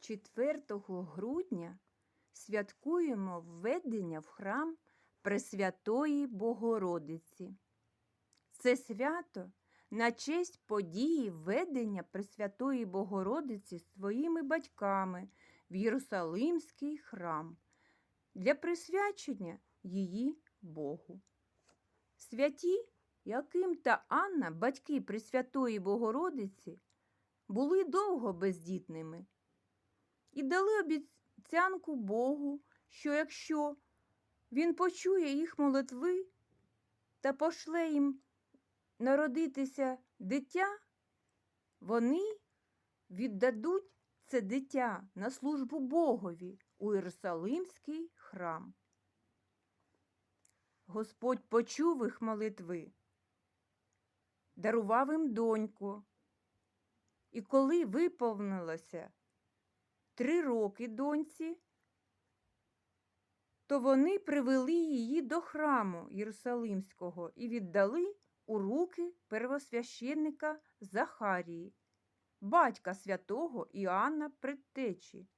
4 грудня святкуємо введення в храм Пресвятої Богородиці. Це свято на честь події введення Пресвятої Богородиці своїми батьками в Єрусалимський храм для присвячення її Богу. Святі Яким та Анна, батьки Пресвятої Богородиці, були довго бездітними і дали обіцянку Богу, що якщо він почує їх молитви та пошле їм народитися дитя, вони віддадуть це дитя на службу Богові у Єрусалимський храм. Господь почув їх молитви, дарував їм доньку. І коли виповнилося три роки доньці, то вони привели її до храму Єрусалимського і віддали у руки первосвященника Захарії, батька святого Іоанна Предтечі.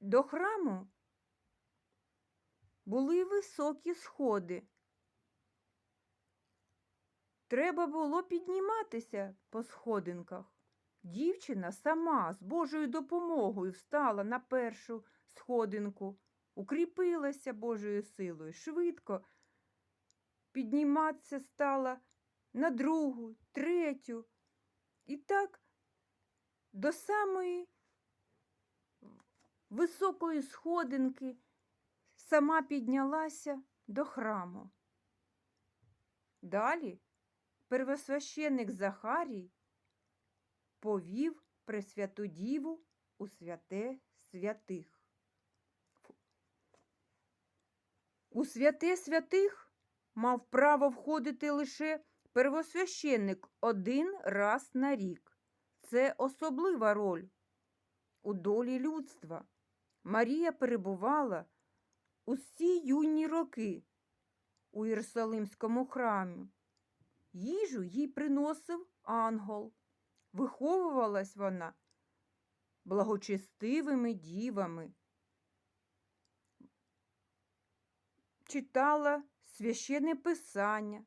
До храму були високі сходи. Треба було підніматися по сходинках. Дівчина сама з Божою допомогою встала на першу сходинку, укріпилася Божою силою, швидко підніматися стала на другу, третю. І так до самої високої сходинки сама піднялася до храму. Далі первосвященник Захарій повів Пресвяту Діву у святе святих. У святе святих мав право входити лише первосвященник один раз на рік. Це особлива роль у долі людства. Марія перебувала усі юні роки у Єрусалимському храмі. Їжу їй приносив ангел. Виховувалась вона благочестивими дівами. Читала священне писання,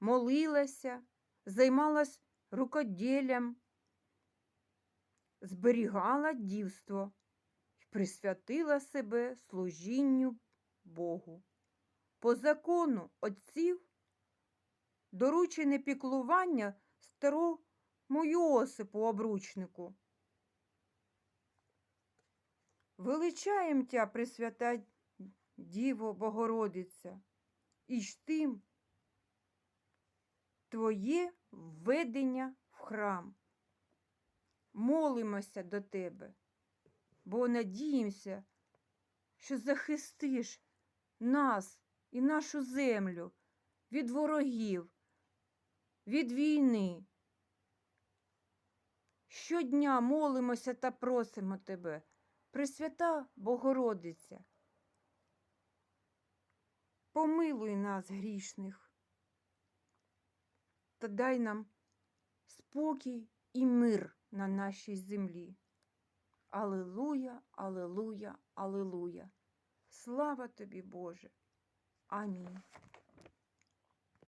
молилася, займалась рукоділлям, зберігала дівство і присвятила себе служінню Богу. По закону отців доручене піклування старому Йосипу обручнику. Величаєм тя, Пресвята Діво Богородиця, і жтим Твоє введення в храм. Молимося до Тебе, бо надіємося, що захистиш нас і нашу землю від ворогів, від війни. Щодня молимося та просимо Тебе, Пресвята Богородиця. Помилуй нас, грішних, та дай нам спокій і мир на нашій землі. Алилуя, Алилуя, Алилуя. Слава тобі, Боже. Амінь.